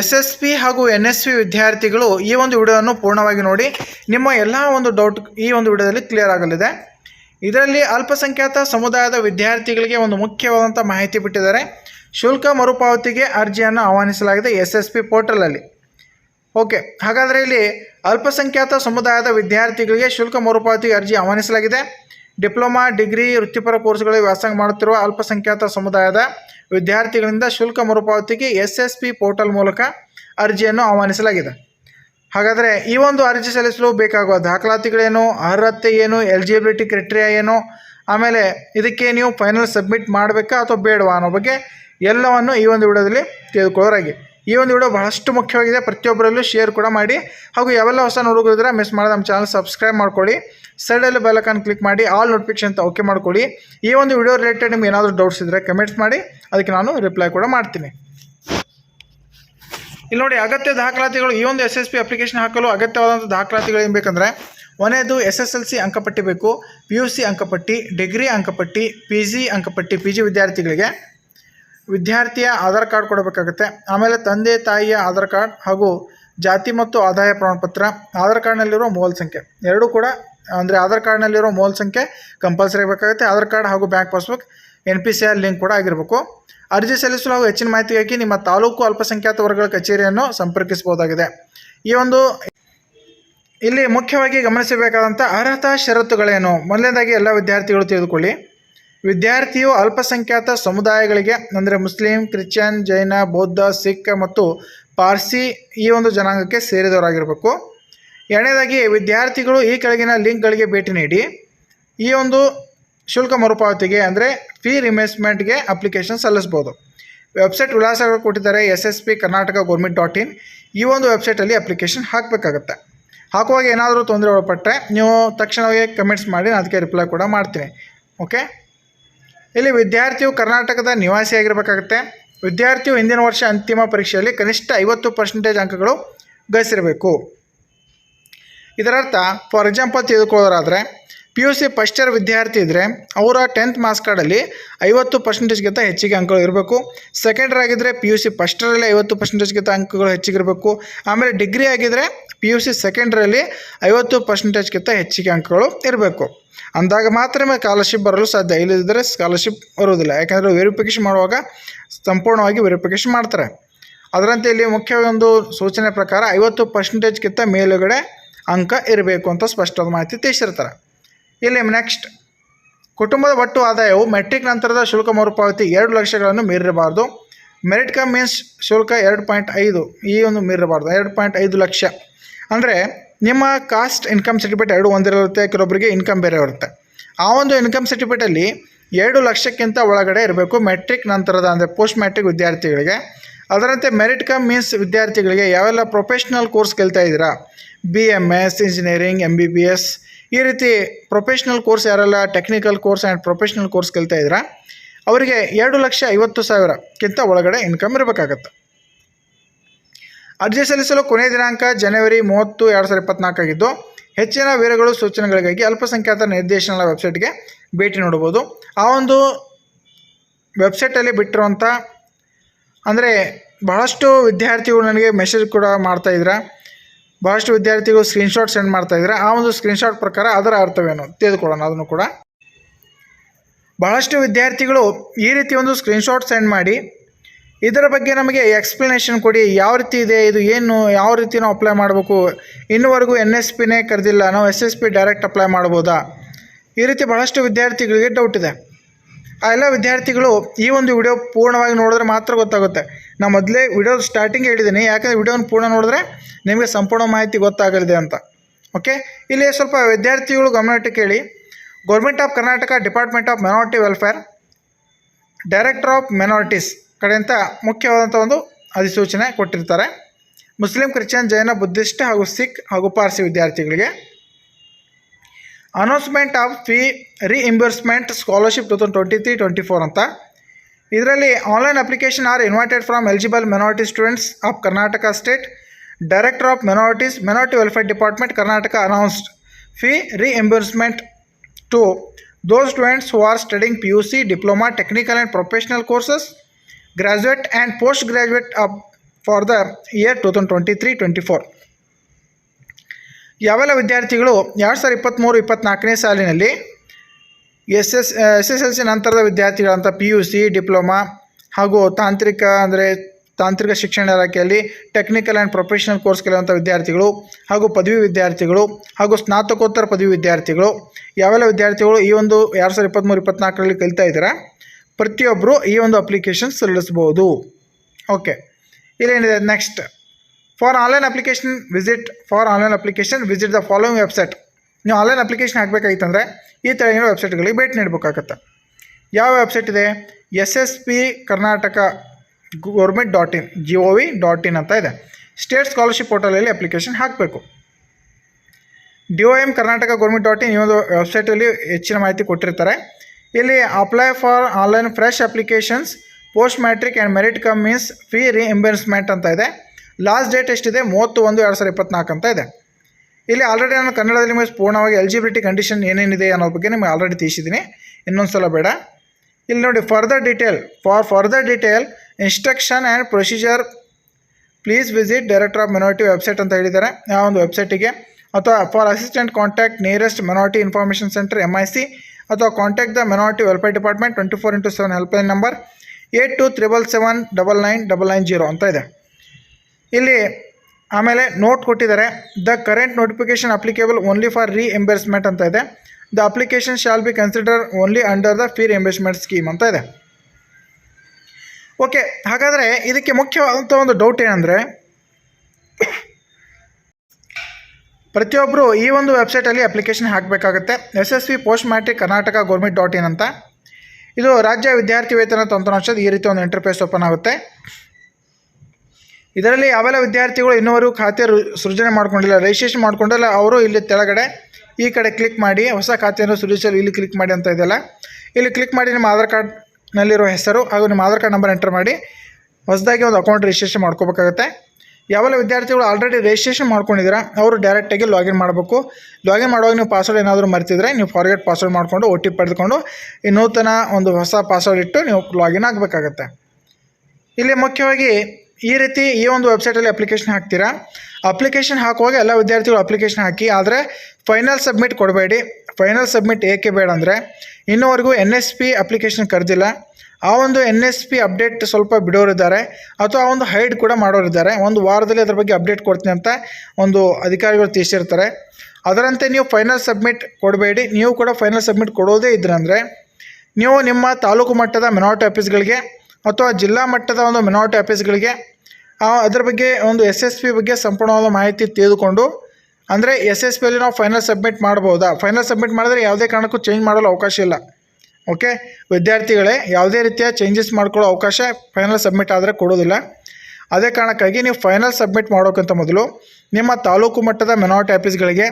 S S P ಹಾಗೂ N S P ವಿದ್ಯಾರ್ಥಿಗಳು ಈ ಒಂದು ವಿಡಿಯೋವನ್ನು ಪೂರ್ಣವಾಗಿ ನೋಡಿ ನಿಮ್ಮ ಎಲ್ಲ ಒಂದು ಡೌಟ್ ಈ ಒಂದು ವಿಡಿಯೋದಲ್ಲಿ ಕ್ಲಿಯರ್ ಆಗಲಿದೆ ಇದರಲ್ಲಿ ಅಲ್ಪಸಂಖ್ಯಾತ ಸಮುದಾಯದ ವಿದ್ಯಾರ್ಥಿಗಳಿಗೆ ಒಂದು ಮುಖ್ಯವಾದಂಥ ಮಾಹಿತಿ ಬಿಟ್ಟಿದ್ದಾರೆ ಶುಲ್ಕ ಮರುಪಾವತಿಗೆ ಅರ್ಜಿಯನ್ನು ಆಹ್ವಾನಿಸಲಾಗಿದೆ ಎಸ್ ಎಸ್ ಪಿ ಪೋರ್ಟಲಲ್ಲಿ ಓಕೆ ಹಾಗಾದರೆ ಇಲ್ಲಿ ಅಲ್ಪಸಂಖ್ಯಾತ ಸಮುದಾಯದ ವಿದ್ಯಾರ್ಥಿಗಳಿಗೆ ಶುಲ್ಕ ಮರುಪಾವತಿಗೆ ಅರ್ಜಿ ಆಹ್ವಾನಿಸಲಾಗಿದೆ ಡಿಪ್ಲೊಮಾ ಡಿಗ್ರಿ ವೃತ್ತಿಪರ ಕೋರ್ಸ್ಗಳಿಗೆ ವ್ಯಾಸಂಗ ಮಾಡುತ್ತಿರುವ ಅಲ್ಪಸಂಖ್ಯಾತ ಸಮುದಾಯದ ವಿದ್ಯಾರ್ಥಿಗಳಿಂದ ಶುಲ್ಕ ಮರುಪಾವತಿಗೆ ಎಸ್ ಎಸ್ ಪಿ ಪೋರ್ಟಲ್ ಮೂಲಕ ಅರ್ಜಿಯನ್ನು ಆಹ್ವಾನಿಸಲಾಗಿದೆ ಹಾಗಾದರೆ ಈ ಒಂದು ಅರ್ಜಿ ಸಲ್ಲಿಸಲು ಬೇಕಾಗುವ ದಾಖಲಾತಿಗಳೇನು ಅರ್ಹತೆ ಏನು ಎಲಿಜಿಬಿಲಿಟಿ ಕ್ರಿಟೀರಿಯಾ ಏನು ಆಮೇಲೆ ಇದಕ್ಕೆ ನೀವು ಫೈನಲ್ ಸಬ್ಮಿಟ್ ಮಾಡಬೇಕಾ ಅಥವಾ ಬೇಡವಾ ಅನ್ನೋ ಬಗ್ಗೆ ಎಲ್ಲವನ್ನು ಈ ಒಂದು ವಿಡಿಯೋದಲ್ಲಿ ತಿಳಿದುಕೊಳ್ಳೋರಾಗಿ ಈ ಒಂದು ವಿಡಿಯೋ ಬಹಳಷ್ಟು ಮುಖ್ಯವಾಗಿದೆ ಪ್ರತಿಯೊಬ್ಬರಲ್ಲೂ ಶೇರ್ ಕೂಡ ಮಾಡಿ ಹಾಗೂ ಯಾವೆಲ್ಲ ಹೊಸ ನೋಡೋಗಿದ್ರೆ ಮಿಸ್ ಮಾಡಿದ ನಮ್ಮ ಚಾನಲ್ ಸಬ್ಸ್ಕ್ರೈಬ್ ಮಾಡ್ಕೊಳ್ಳಿ ಸೈಡಲ್ಲಿ ಬೆಲಕಾನ್ ಕ್ಲಿಕ್ ಮಾಡಿ ಆಲ್ ನೋಟಿಫಿಕೇಷನ್ ಅಂತ ಓಕೆ ಮಾಡ್ಕೊಳ್ಳಿ ಈ ಒಂದು ವಿಡಿಯೋ ರಿಲೇಟೆಡ್ ನಿಮ್ಗೆ ಏನಾದರೂ ಡೌಟ್ಸ್ ಇದ್ದರೆ ಕಮೆಂಟ್ಸ್ ಮಾಡಿ ಅದಕ್ಕೆ ನಾನು ರಿಪ್ಲೈ ಕೂಡ ಮಾಡ್ತೀನಿ ಇಲ್ಲಿ ನೋಡಿ ಅಗತ್ಯ ದಾಖಲಾತಿಗಳು ಈ ಒಂದು ಎಸ್ ಎಸ್ ಪಿ ಅಪ್ಲಿಕೇಶನ್ ಹಾಕಲು ಅಗತ್ಯವಾದಂಥ ದಾಖಲಾತಿಗಳು ಏನು ಬೇಕಂದರೆ ಒನೆಯದು ಎಸ್ ಎಸ್ ಎಲ್ ಸಿ ಅಂಕಪಟ್ಟಿ ಬೇಕು ಪಿ ಯು ಸಿ ಅಂಕಪಟ್ಟಿ ಡಿಗ್ರಿ ಅಂಕಪಟ್ಟಿ ಪಿ ಜಿ ಅಂಕಪಟ್ಟಿ ಪಿ ಜಿ ವಿದ್ಯಾರ್ಥಿಗಳಿಗೆ ವಿದ್ಯಾರ್ಥಿಯ ಆಧಾರ್ ಕಾರ್ಡ್ ಕೊಡಬೇಕಾಗುತ್ತೆ ಆಮೇಲೆ ತಂದೆ ತಾಯಿಯ ಆಧಾರ್ ಕಾರ್ಡ್ ಹಾಗೂ ಜಾತಿ ಮತ್ತು ಆದಾಯ ಪ್ರಮಾಣಪತ್ರ ಆಧಾರ್ ಕಾರ್ಡ್ನಲ್ಲಿರೋ ಮೋಲ್ ಸಂಖ್ಯೆ ಎರಡೂ ಕೂಡ ಅಂದರೆ ಆಧಾರ್ ಕಾರ್ಡ್ನಲ್ಲಿರೋ ಮೌಲ್ ಸಂಖ್ಯೆ ಕಂಪಲ್ಸರಿ ಆಗಬೇಕಾಗುತ್ತೆ ಆಧಾರ್ ಕಾರ್ಡ್ ಹಾಗೂ bank passbook N P C R link ಕೂಡ ಆಗಿರಬೇಕು ಅರ್ಜಿ ಸಲ್ಲಿಸಲು ಹಾಗೂ ಹೆಚ್ಚಿನ ಮಾಹಿತಿಗಾಗಿ ನಿಮ್ಮ ತಾಲೂಕು ಅಲ್ಪಸಂಖ್ಯಾತ ವರ್ಗಗಳ ಕಚೇರಿಯನ್ನು ಸಂಪರ್ಕಿಸಬಹುದಾಗಿದೆ ಈ ಒಂದು ಇಲ್ಲಿ ಮುಖ್ಯವಾಗಿ ಗಮನಿಸಬೇಕಾದಂಥ ಅರ್ಹತಾ ಷರತ್ತುಗಳೇನು ಮೊದಲನೇದಾಗಿ ಎಲ್ಲ ವಿದ್ಯಾರ್ಥಿಗಳು ತಿಳಿದುಕೊಳ್ಳಿ ವಿದ್ಯಾರ್ಥಿಯು ಅಲ್ಪಸಂಖ್ಯಾತ ಸಮುದಾಯಗಳಿಗೆ ಅಂದರೆ ಮುಸ್ಲಿಂ ಕ್ರಿಶ್ಚಿಯನ್ ಜೈನ ಬೌದ್ಧ ಸಿಖ್ ಮತ್ತು ಪಾರ್ಸಿ ಈ ಒಂದು ಜನಾಂಗಕ್ಕೆ ಸೇರಿದವರಾಗಿರಬೇಕು ಎರಡನೇದಾಗಿ ವಿದ್ಯಾರ್ಥಿಗಳು ಈ ಕೆಳಗಿನ ಲಿಂಕ್ಗಳಿಗೆ ಭೇಟಿ ನೀಡಿ ಈ ಒಂದು ಶುಲ್ಕ ಮರುಪಾವತಿಗೆ ಅಂದರೆ ಫೀ ರಿಮೇಸ್ಮೆಂಟ್ಗೆ ಅಪ್ಲಿಕೇಶನ್ ಸಲ್ಲಿಸ್ಬೋದು ವೆಬ್ಸೈಟ್ ವಿಳಾಸಗಳು ಕೊಟ್ಟಿದ್ದಾರೆ S S P Karnataka government dot in ಈ ಒಂದು ವೆಬ್ಸೈಟಲ್ಲಿ ಅಪ್ಲಿಕೇಶನ್ ಹಾಕಬೇಕಾಗತ್ತೆ ಹಾಕುವಾಗ ಏನಾದರೂ ತೊಂದರೆ ಒಳಪಟ್ಟರೆ ನೀವು ತಕ್ಷಣವೇ ಕಮೆಂಟ್ಸ್ ಮಾಡಿ ನಾನು ಅದಕ್ಕೆ ರಿಪ್ಲೈ ಕೂಡ ಮಾಡ್ತೀನಿ ಓಕೆ ಇಲ್ಲಿ ವಿದ್ಯಾರ್ಥಿಯು ಕರ್ನಾಟಕದ ನಿವಾಸಿಯಾಗಿರಬೇಕಾಗುತ್ತೆ ವಿದ್ಯಾರ್ಥಿಯು ಹಿಂದಿನ ವರ್ಷ ಅಂತಿಮ ಪರೀಕ್ಷೆಯಲ್ಲಿ ಕನಿಷ್ಠ ಐವತ್ತು ಪರ್ಸೆಂಟೇಜ್ ಅಂಕಗಳು ಗಳಿಸಿರಬೇಕು ಇದರರ್ಥ for example ತೆಗೆದುಕೊಳ್ಳೋದಾದರೆ P U C first year ವಿದ್ಯಾರ್ಥಿ ಇದ್ದರೆ ಅವರ ಟೆಂತ್ ಮಾರ್ಕ್ಸ್ ಕಾರ್ಡಲ್ಲಿ ಐವತ್ತು ಪರ್ಸೆಂಟೇಜ್ಗಿಂತ ಹೆಚ್ಚಿಗೆ ಅಂಕಗಳು ಇರಬೇಕು ಸೆಕೆಂಡ್ರ್ ಆಗಿದ್ದರೆ ಪಿ ಯು ಸಿ ಫಸ್ಟರಲ್ಲಿ ಐವತ್ತು ಪರ್ಸೆಂಟೇಜ್ಗಿಂತ ಅಂಕಗಳು ಹೆಚ್ಚಿಗಿರಬೇಕು ಆಮೇಲೆ ಡಿಗ್ರಿ ಆಗಿದ್ದರೆ ಪಿ ಯು ಸಿ ಸೆಕೆಂಡ್ರಲ್ಲಿ ಐವತ್ತು ಪರ್ಸೆಂಟೇಜ್ಗಿಂತ ಹೆಚ್ಚಿಗೆ ಅಂಕಗಳು ಇರಬೇಕು ಅಂದಾಗ ಮಾತ್ರ ಸ್ಕಾಲರ್ಶಿಪ್ ಬರಲು ಸಾಧ್ಯ ಇಲ್ಲದಿದ್ದರೆ ಸ್ಕಾಲರ್ಶಿಪ್ ಬರುವುದಿಲ್ಲ ಯಾಕೆಂದರೆ ವೆರಿಫಿಕೇಷನ್ ಮಾಡುವಾಗ ಸಂಪೂರ್ಣವಾಗಿ ವೆರಿಫಿಕೇಷನ್ ಮಾಡ್ತಾರೆ ಅದರಂತೆ ಇಲ್ಲಿ ಮುಖ್ಯ ಒಂದು ಸೂಚನೆ ಪ್ರಕಾರ ಐವತ್ತು ಪರ್ಸೆಂಟೇಜ್ಗಿಂತ ಮೇಲುಗಡೆ ಅಂಕ ಇರಬೇಕು ಅಂತ ಸ್ಪಷ್ಟವಾದ ಮಾಹಿತಿ ತಿಳಿಸಿರ್ತಾರೆ ಇಲ್ಲಿ ನೆಕ್ಸ್ಟ್ ಕುಟುಂಬದ ಒಟ್ಟು ಆದಾಯವು ಮೆಟ್ರಿಕ್ ನಂತರದ ಶುಲ್ಕ ಮರುಪಾವತಿ ಎರಡು ಲಕ್ಷಗಳನ್ನು ಮೀರಿರಬಾರ್ದು ಮೆರಿಟ್ ಕಮ್ ಮೀನ್ಸ್ ಶುಲ್ಕ ಎರಡು ಪಾಯಿಂಟ್ ಐದು ಈ ಒಂದು ಮೀರಿರಬಾರ್ದು ಎರಡು ಪಾಯಿಂಟ್ ಐದು ಲಕ್ಷ ಅಂದರೆ ನಿಮ್ಮ ಕಾಸ್ಟ್ ಇನ್ಕಮ್ ಸರ್ಟಿಫಿಕೇಟ್ ಎರಡು ಒಂದಿರುತ್ತೆ ಕೆಲವೊಬ್ಬರಿಗೆ ಇನ್ಕಮ್ ಬೇರೆ ಇರುತ್ತೆ ಆ ಒಂದು ಇನ್ಕಮ್ ಸರ್ಟಿಫಿಕೇಟಲ್ಲಿ ಎರಡು ಲಕ್ಷಕ್ಕಿಂತ ಒಳಗಡೆ ಇರಬೇಕು ಮೆಟ್ರಿಕ್ ನಂತರದ ಅಂದರೆ ಪೋಸ್ಟ್ ಮೆಟ್ರಿಕ್ ವಿದ್ಯಾರ್ಥಿಗಳಿಗೆ ಅದರಂತೆ ಮೆರಿಟ್ ಕಮ್ ಮೀನ್ಸ್ ವಿದ್ಯಾರ್ಥಿಗಳಿಗೆ ಯಾವೆಲ್ಲ ಪ್ರೊಫೆಷ್ನಲ್ ಕೋರ್ಸ್ ಕಲಿತಾ ಇದ್ದೀರಾ B M S engineering M B B S ಈ ರೀತಿ ಪ್ರೊಫೆಷ್ನಲ್ ಕೋರ್ಸ್ ಯಾರೆಲ್ಲ technical course and professional course ಕಲಿತಾ ಇದ್ದೀರಾ ಅವರಿಗೆ ಎರಡು ಲಕ್ಷ ಐವತ್ತು ಸಾವಿರಕ್ಕಿಂತ ಒಳಗಡೆ ಇನ್ಕಮ್ ಇರಬೇಕಾಗತ್ತೆ ಅರ್ಜಿ ಸಲ್ಲಿಸಲು ಕೊನೆಯ ದಿನಾಂಕ ಜನವರಿ ಮೂವತ್ತು ಎರಡು ಸಾವಿರದ ಇಪ್ಪತ್ನಾಲ್ಕಾಗಿದ್ದು ಹೆಚ್ಚಿನ ವಿವರಗಳು ಸೂಚನೆಗಳಿಗಾಗಿ ಅಲ್ಪಸಂಖ್ಯಾತ ನಿರ್ದೇಶನಗಳ ವೆಬ್ಸೈಟ್ಗೆ ಭೇಟಿ ನೋಡ್ಬೋದು ಆ ಒಂದು ವೆಬ್ಸೈಟಲ್ಲಿ ಬಿಟ್ಟಿರುವಂಥ ಅಂದರೆ ಬಹಳಷ್ಟು ವಿದ್ಯಾರ್ಥಿಗಳು ನನಗೆ ಮೆಸೇಜ್ ಕೂಡ ಮಾಡ್ತಾಯಿದ್ರೆ ಬಹಳಷ್ಟು ವಿದ್ಯಾರ್ಥಿಗಳು ಸ್ಕ್ರೀನ್ಶಾಟ್ ಸೆಂಡ್ ಮಾಡ್ತಾ ಇದ್ದಾರೆ ಆ ಒಂದು ಸ್ಕ್ರೀನ್ಶಾಟ್ ಪ್ರಕಾರ ಅದರ ಅರ್ಥವೇನು ತಿಳಿದುಕೊಳ್ಳೋಣ ಅದನ್ನು ಕೂಡ ಬಹಳಷ್ಟು ವಿದ್ಯಾರ್ಥಿಗಳು ಈ ರೀತಿ ಒಂದು ಸ್ಕ್ರೀನ್ಶಾಟ್ ಸೆಂಡ್ ಮಾಡಿ ಇದರ ಬಗ್ಗೆ ನಮಗೆ ಎಕ್ಸ್ಪ್ಲನೇಷನ್ ಕೊಡಿ ಯಾವ ರೀತಿ ಇದೆ ಇದು ಏನು ಯಾವ ರೀತಿ ನಾವು ಅಪ್ಲೈ ಮಾಡಬೇಕು ಇನ್ನುವರೆಗೂ ಎನ್ ಎಸ್ ಪಿನೇ ಕರೆದಿಲ್ಲ ನಾವು S S P direct apply ಮಾಡ್ಬೋದಾ ಈ ರೀತಿ ಬಹಳಷ್ಟು ವಿದ್ಯಾರ್ಥಿಗಳಿಗೆ ಡೌಟ್ ಇದೆ ಆ ಎಲ್ಲ ವಿದ್ಯಾರ್ಥಿಗಳು ಈ ಒಂದು ವಿಡಿಯೋ ಪೂರ್ಣವಾಗಿ ನೋಡಿದ್ರೆ ಮಾತ್ರ ಗೊತ್ತಾಗುತ್ತೆ ನಾನು ಮೊದಲೇ ವಿಡಿಯೋ ಸ್ಟಾರ್ಟಿಂಗ್ ಹೇಳಿದ್ದೀನಿ ಯಾಕಂದರೆ ವಿಡಿಯೋನ ಪೂರ್ಣ ನೋಡಿದ್ರೆ ನಿಮಗೆ ಸಂಪೂರ್ಣ ಮಾಹಿತಿ ಗೊತ್ತಾಗಲಿದೆ ಅಂತ ಓಕೆ ಇಲ್ಲಿ ಸ್ವಲ್ಪ ವಿದ್ಯಾರ್ಥಿಗಳು ಗಮನಕ್ಕೆ ಕೇಳಿ government of Karnataka department of minority welfare director of minorities ಕಡೆಯಿಂದ ಮುಖ್ಯವಾದಂಥ ಒಂದು ಅಧಿಸೂಚನೆ ಕೊಟ್ಟಿರ್ತಾರೆ ಮುಸ್ಲಿಂ ಕ್ರಿಶ್ಚಿಯನ್ ಜೈನ ಬುದ್ಧಿಸ್ಟ್ ಹಾಗೂ ಸಿಖ್ ಹಾಗೂ ಪಾರ್ಸಿ ವಿದ್ಯಾರ್ಥಿಗಳಿಗೆ Announcement of fee reimbursement scholarship 2023-24 anta idralli online application are invited from eligible minority students of Karnataka state. Director of Minorities, Minority Welfare Department, Karnataka announced fee reimbursement to those students who are studying PUC, diploma, technical and professional courses, graduate and postgraduate for the year 2023-24. ಯಾವೆಲ್ಲ ವಿದ್ಯಾರ್ಥಿಗಳು ಎರಡು ಸಾವಿರದ ಇಪ್ಪತ್ತ್ಮೂರು ಇಪ್ಪತ್ತ್ನಾಲ್ಕನೇ ಸಾಲಿನಲ್ಲಿ S S S S L C ನಂತರದ ವಿದ್ಯಾರ್ಥಿಗಳಂಥ P U C diploma ಹಾಗೂ ತಾಂತ್ರಿಕ ಅಂದರೆ ತಾಂತ್ರಿಕ ಶಿಕ್ಷಣ ಇಲಾಖೆಯಲ್ಲಿ ಟೆಕ್ನಿಕಲ್ ಆ್ಯಂಡ್ ಪ್ರೊಫೆಷನಲ್ ಕೋರ್ಸ್ ಕಲಿಯುವಂಥ ವಿದ್ಯಾರ್ಥಿಗಳು ಹಾಗೂ ಪದವಿ ವಿದ್ಯಾರ್ಥಿಗಳು ಹಾಗೂ ಸ್ನಾತಕೋತ್ತರ ಪದವಿ ವಿದ್ಯಾರ್ಥಿಗಳು ಯಾವೆಲ್ಲ ವಿದ್ಯಾರ್ಥಿಗಳು ಈ ಒಂದು ಎರಡು ಸಾವಿರದ ಇಪ್ಪತ್ತ್ಮೂರು ಇಪ್ಪತ್ತ್ನಾಲ್ಕರಲ್ಲಿ ಕಲಿತಾ ಇದ್ದೀರಾ ಪ್ರತಿಯೊಬ್ಬರು ಈ ಒಂದು ಅಪ್ಲಿಕೇಶನ್ ಸಲ್ಲಿಸ್ಬೋದು okay ಇಲ್ಲೇನಿದೆ next for online application visit for online application visit the following website ನೀವು ಆನ್ಲೈನ್ ಅಪ್ಲಿಕೇಶನ್ ಹಾಕಬೇಕಾಗಿತ್ತಂದರೆ ಈ ಥರ ಏನೋ ವೆಬ್ಸೈಟ್ಗಳಿಗೆ ಭೇಟಿ ನೀಡಬೇಕಾಗತ್ತೆ ಯಾವ ವೆಬ್ಸೈಟ್ ಇದೆ S S P Karnataka government dot in G O V dot in ಅಂತ ಇದೆ ಸ್ಟೇಟ್ ಸ್ಕಾಲರ್ಶಿಪ್ ಪೋರ್ಟಲಲ್ಲಿ ಅಪ್ಲಿಕೇಶನ್ ಹಾಕಬೇಕು D O M Karnataka government dot in ಈ ಒಂದು ವೆಬ್ಸೈಟಲ್ಲಿ ಹೆಚ್ಚಿನ ಮಾಹಿತಿ ಕೊಟ್ಟಿರ್ತಾರೆ ಇಲ್ಲಿ apply for online fresh applications post matric and merit cum means re reimbursement ಅಂತ ಇದೆ ಲಾಸ್ಟ್ ಡೇಟ್ ಎಷ್ಟಿದೆ ಮೂವತ್ತು ಒಂದು ಎರಡು ಸಾವಿರ ಇಪ್ಪತ್ನಾಲ್ಕು ಅಂತ ಇದೆ ಇಲ್ಲಿ ಆಲ್ರೆಡಿ ನಾನು ಕನ್ನಡದಲ್ಲಿ ನಿಮಗೆ ಪೂರ್ಣವಾಗಿ ಎಲಿಜಿಬಿಲಿಟಿ ಕಂಡೀಷನ್ ಏನೇನಿದೆ ಅನ್ನೋ ಬಗ್ಗೆ ನಿಮಗೆ ಆಲ್ರೆಡಿ ತಿಳಿಸಿದ್ದೀನಿ ಇನ್ನೊಂದು ಸಲ ಬೇಡ ಇಲ್ಲಿ ನೋಡಿ further detail for further detail instruction and procedure please visit director of minority website ಅಂತ ಹೇಳಿದ್ದಾರೆ ಆ ಒಂದು ವೆಬ್ಸೈಟಿಗೆ ಅಥವಾ for assistant contact nearest minority information centre M I C ಅಥವಾ contact the minority welfare department twenty four into seven helpline number eight two triple seven double nine double nine zero ಅಂತ ಇದೆ ಇಲ್ಲಿ ಆಮೇಲೆ ನೋಟ್ ಕೊಟ್ಟಿದ್ದಾರೆ the current notification applicable only for re ಅಂತ ಇದೆ the application shall be consider only under the fee reimbursement scheme ಅಂತ ಇದೆ okay ಹಾಗಾದರೆ ಇದಕ್ಕೆ ಮುಖ್ಯವಾದಂಥ ಒಂದು ಡೌಟ್ ಏನಂದರೆ ಪ್ರತಿಯೊಬ್ಬರು ಈ ಒಂದು ವೆಬ್ಸೈಟಲ್ಲಿ ಅಪ್ಲಿಕೇಶನ್ ಹಾಕಬೇಕಾಗುತ್ತೆ S S V post matric Karnataka government dot in ಅಂತ ಇದು ರಾಜ್ಯ ವಿದ್ಯಾರ್ಥಿ ವೇತನ ತಂತ್ರಾಂಶದ ಈ ರೀತಿ ಒಂದು ಇಂಟರ್ಫೇಸ್ ಓಪನ್ ಆಗುತ್ತೆ ಇದರಲ್ಲಿ ಯಾವೆಲ್ಲ ವಿದ್ಯಾರ್ಥಿಗಳು ಇನ್ನೂವರೆಗೂ ಖಾತೆ ಸೃಜನೆ ಮಾಡಿಕೊಂಡಿಲ್ಲ ರಿಜಿಸ್ಟ್ರೇಷನ್ ಮಾಡಿಕೊಂಡಿಲ್ಲ ಅವರು ಇಲ್ಲಿ ಕೆಳಗಡೆ ಈ ಕಡೆ ಕ್ಲಿಕ್ ಮಾಡಿ ಹೊಸ ಖಾತೆಯನ್ನು ಸೃಜಿಸಲು ಇಲ್ಲಿ ಕ್ಲಿಕ್ ಮಾಡಿ ಅಂತ ಇದೆಯಲ್ಲ ಇಲ್ಲಿ ಕ್ಲಿಕ್ ಮಾಡಿ ನಿಮ್ಮ ಆಧಾರ್ ಕಾರ್ಡ್ನಲ್ಲಿರೋ ಹೆಸರು ಹಾಗೂ ನಿಮ್ಮ ಆಧಾರ್ ಕಾರ್ಡ್ ನಂಬರ್ ಎಂಟರ್ ಮಾಡಿ ಹೊಸದಾಗಿ ಒಂದು ಅಕೌಂಟ್ ರಿಜಿಸ್ಟ್ರೇಷನ್ ಮಾಡ್ಕೋಬೇಕಾಗತ್ತೆ ಯಾವೆಲ್ಲ ವಿದ್ಯಾರ್ಥಿಗಳು ಆಲ್ರೆಡಿ ರಿಜಿಸ್ಟ್ರೇಷನ್ ಮಾಡ್ಕೊಂಡಿದ್ದೀರ ಅವರು ಡೈರೆಕ್ಟಾಗಿ ಲಾಗಿನ್ ಮಾಡಬೇಕು ಲಾಗಿನ್ ಮಾಡುವಾಗ ನೀವು ಪಾಸ್ವರ್ಡ್ ಏನಾದರೂ ಮರೆತಿದ್ರೆ ನೀವು ಫಾರ್ಗೆಟ್ ಪಾಸ್ವರ್ಡ್ ಮಾಡಿಕೊಂಡು ಒ ಟಿ ಪಡೆದುಕೊಂಡು ಈ ನೂತನ ಒಂದು ಹೊಸ ಪಾಸ್ವರ್ಡ್ ಇಟ್ಟು ನೀವು ಲಾಗಿನ್ ಆಗಬೇಕಾಗತ್ತೆ ಇಲ್ಲಿ ಮುಖ್ಯವಾಗಿ ಈ ರೀತಿ ಈ ಒಂದು ವೆಬ್ಸೈಟಲ್ಲಿ ಅಪ್ಲಿಕೇಶನ್ ಹಾಕ್ತೀರಾ ಅಪ್ಲಿಕೇಶನ್ ಹಾಕುವಾಗ ಎಲ್ಲ ವಿದ್ಯಾರ್ಥಿಗಳು ಅಪ್ಲಿಕೇಶನ್ ಹಾಕಿ ಆದರೆ ಫೈನಲ್ ಸಬ್ಮಿಟ್ ಕೊಡಬೇಡಿ ಫೈನಲ್ ಸಬ್ಮಿಟ್ ಏಕೆ ಬೇಡ ಅಂದರೆ ಇನ್ನೂವರೆಗೂ ಎನ್ ಎಸ್ ಪಿ ಅಪ್ಲಿಕೇಶನ್ ಕರೆದಿಲ್ಲ ಆ ಒಂದು ಎನ್ ಎಸ್ ಪಿ ಅಪ್ಡೇಟ್ ಸ್ವಲ್ಪ ಬಿಡೋರಿದ್ದಾರೆ ಅಥವಾ ಆ ಒಂದು ಹೈಡ್ ಕೂಡ ಮಾಡೋರಿದ್ದಾರೆ ಒಂದು ವಾರದಲ್ಲಿ ಅದ್ರ ಬಗ್ಗೆ ಅಪ್ಡೇಟ್ ಕೊಡ್ತೀನಿ ಅಂತ ಒಂದು ಅಧಿಕಾರಿಗಳು ತಿಳಿಸಿರ್ತಾರೆ ಅದರಂತೆ ನೀವು ಫೈನಲ್ ಸಬ್ಮಿಟ್ ಕೊಡಬೇಡಿ ನೀವು ಕೂಡ ಫೈನಲ್ ಸಬ್ಮಿಟ್ ಕೊಡೋದೇ ಇದ್ರಂದರೆ ನೀವು ನಿಮ್ಮ ತಾಲೂಕು ಮಟ್ಟದ ಮಿನಾರ್ಟಿ ಆಫೀಸ್ಗಳಿಗೆ ಅಥವಾ ಜಿಲ್ಲಾ ಮಟ್ಟದ ಒಂದು ಮಿನಾರ್ಟಿ ಆಫೀಸ್ಗಳಿಗೆ ಅದರ ಬಗ್ಗೆ ಒಂದು ಎಸ್ ಎಸ್ ಪಿ ಬಗ್ಗೆ ಸಂಪೂರ್ಣವಾದ ಮಾಹಿತಿ ತಿಳಿದುಕೊಂಡು ಅಂದರೆ ಎಸ್ ಎಸ್ ಪಿಯಲ್ಲಿ ನಾವು ಫೈನಲ್ ಸಬ್ಮಿಟ್ ಮಾಡ್ಬೋದಾ ಫೈನಲ್ ಸಬ್ಮಿಟ್ ಮಾಡಿದ್ರೆ ಯಾವುದೇ ಕಾರಣಕ್ಕೂ ಚೇಂಜ್ ಮಾಡಲು ಅವಕಾಶ ಇಲ್ಲ ಓಕೆ ವಿದ್ಯಾರ್ಥಿಗಳೇ ಯಾವುದೇ ರೀತಿಯ ಚೇಂಜಸ್ ಮಾಡ್ಕೊಳ್ಳೋ ಅವಕಾಶ ಫೈನಲ್ ಸಬ್ಮಿಟ್ ಆದರೆ ಕೊಡೋದಿಲ್ಲ ಅದೇ ಕಾರಣಕ್ಕಾಗಿ ನೀವು ಫೈನಲ್ ಸಬ್ಮಿಟ್ ಮಾಡೋಕ್ಕಿಂತ ಮೊದಲು ನಿಮ್ಮ ತಾಲೂಕು ಮಟ್ಟದ ಮೆನಾಟ್ ಆಫೀಸ್ಗಳಿಗೆ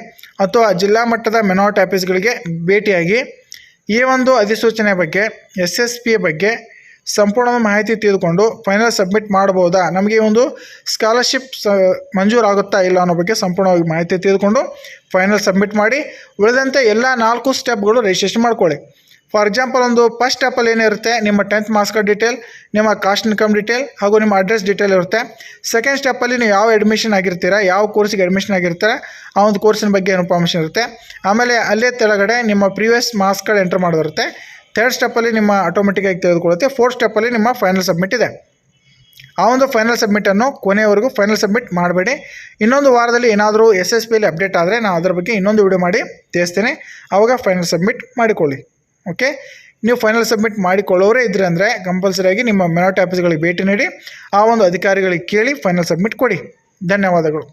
ಅಥವಾ ಜಿಲ್ಲಾ ಮಟ್ಟದ ಮೆನಾಟ್ ಆಫೀಸ್ಗಳಿಗೆ ಭೇಟಿಯಾಗಿ ಈ ಒಂದು ಅಧಿಸೂಚನೆ ಬಗ್ಗೆ ಎಸ್ ಎಸ್ ಪಿ ಬಗ್ಗೆ ಸಂಪೂರ್ಣ ಮಾಹಿತಿ ತಿಳಿದುಕೊಂಡು ಫೈನಲ್ ಸಬ್ಮಿಟ್ ಮಾಡ್ಬೋದಾ ನಮಗೆ ಒಂದು ಸ್ಕಾಲರ್ಶಿಪ್ ಸ ಮಂಜೂರಾಗುತ್ತಾ ಇಲ್ಲ ಅನ್ನೋ ಬಗ್ಗೆ ಸಂಪೂರ್ಣವಾಗಿ ಮಾಹಿತಿ ತಿಳಿದುಕೊಂಡು ಫೈನಲ್ ಸಬ್ಮಿಟ್ ಮಾಡಿ ಉಳಿದಂತೆ ಎಲ್ಲ ನಾಲ್ಕು ಸ್ಟೆಪ್ಗಳು ರಿಜಿಸ್ಟರ್ ಮಾಡ್ಕೊಳ್ಳಿ ಫಾರ್ ಎಕ್ಸಾಂಪಲ್ ಒಂದು ಫಸ್ಟ್ ಸ್ಟೆಪ್ಪಲ್ಲಿ ಏನಿರುತ್ತೆ ನಿಮ್ಮ ಟೆಂತ್ ಮಾರ್ಕ್ಸ್ ಕಾರ್ಡ್ ಡೀಟೇಲ್ ನಿಮ್ಮ ಕಾಸ್ಟ್ ಇನ್ಕಮ್ ಡೀಟೇಲ್ ಹಾಗೂ ನಿಮ್ಮ ಅಡ್ರೆಸ್ ಡೀಟೇಲ್ ಇರುತ್ತೆ ಸೆಕೆಂಡ್ ಸ್ಟೆಪ್ಪಲ್ಲಿ ನೀವು ಯಾವ ಅಡ್ಮಿಷನ್ ಆಗಿರ್ತೀರಾ ಯಾವ ಕೋರ್ಸಿಗೆ ಅಡ್ಮಿಷನ್ ಆಗಿರ್ತೀರಾ ಆ ಒಂದು ಕೋರ್ಸಿನ ಬಗ್ಗೆ ಇನ್ಫಾರ್ಮೇಷನ್ ಇರುತ್ತೆ ಆಮೇಲೆ ಅಲ್ಲೇ ತೆಳಗಡೆ ನಿಮ್ಮ ಪ್ರೀವಿಯಸ್ ಮಾರ್ಕ್ಸ್ ಕಾರ್ಡ್ ಎಂಟರ್ ಮಾಡೋದಿರುತ್ತೆ ಥರ್ಡ್ ಸ್ಟೆಪ್ಪಲ್ಲಿ ನಿಮ್ಮ ಆಟೋಮೆಟಿಕ್ಕಾಗಿ ತೆಗೆದುಕೊಳ್ಳುತ್ತೆ ಫೋರ್ತ್ ಸ್ಟೆಪ್ಪಲ್ಲಿ ನಿಮ್ಮ ಫೈನಲ್ ಸಬ್ಮಿಟ್ ಇದೆ ಆ ಒಂದು ಫೈನಲ್ ಸಬ್ಮಿಟನ್ನು ಕೊನೆಯವರೆಗೂ ಫೈನಲ್ ಸಬ್ಮಿಟ್ ಮಾಡಬೇಡಿ ಇನ್ನೊಂದು ವಾರದಲ್ಲಿ ಏನಾದರೂ ಎಸ್ ಎಸ್ ಪಿಯಲ್ಲಿ ಅಪ್ಡೇಟ್ ಆದರೆ ನಾನು ಅದರ ಬಗ್ಗೆ ಇನ್ನೊಂದು ವಿಡಿಯೋ ಮಾಡಿ ತಿಳಿಸ್ತೇನೆ ಆವಾಗ ಫೈನಲ್ ಸಬ್ಮಿಟ್ ಮಾಡಿಕೊಳ್ಳಿ ಓಕೆ ನೀವು ಫೈನಲ್ ಸಬ್ಮಿಟ್ ಮಾಡಿಕೊಳ್ಳೋರೇ ಇದ್ದರೆ ಅಂದರೆ ಕಂಪಲ್ಸರಿಯಾಗಿ ನಿಮ್ಮ ಮೆನೋಟ್ ಆಫೀಸ್ಗಳಿಗೆ ಭೇಟಿ ನೀಡಿ ಆ ಒಂದು ಅಧಿಕಾರಿಗಳಿಗೆ ಕೇಳಿ ಫೈನಲ್ ಸಬ್ಮಿಟ್ ಕೊಡಿ ಧನ್ಯವಾದಗಳು